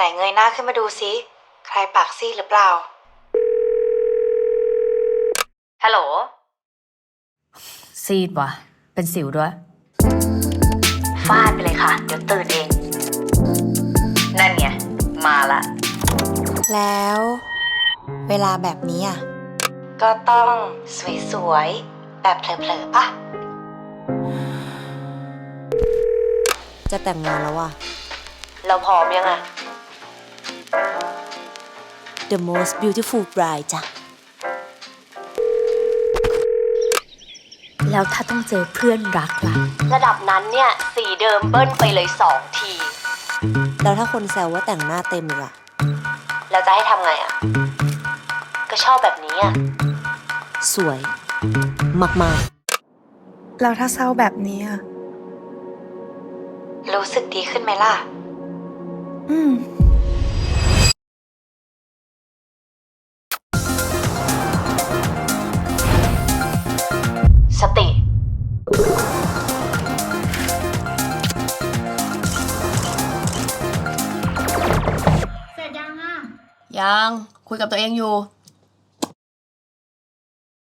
ไหนเงยหน้าขึ้นมาดูซิใครปากซีดหรือเปล่า ฮัลโหล ซีดว่ะ เป็นสิวด้วย ฟาดไปเลยค่ะ เดี๋ยวตื่นเอง นั่นไง มาละ แล้ว เวลาแบบนี้อะ ก็ต้องสวยๆ แบบเผลอๆปะจะแต่งงานแล้วอะ เราพร้อมยังอะ The most beautiful bride จ้ะ แล้วถ้าต้องเจอเพื่อนรักล่ะ ระดับนั้นเนี่ยสีเดิมเบิ้ลไปเลยสองที แล้วถ้าคนแซวว่าแต่งหน้าเต็มอีกอะแล้วจะให้ทำไงอะก็ชอบแบบนี้อะสวย มาก แล้วถ้าเศร้าแบบนี้อะรู้สึกดีขึ้นไหมล่ะ อืม ยังคุยกับตัวเองอยู่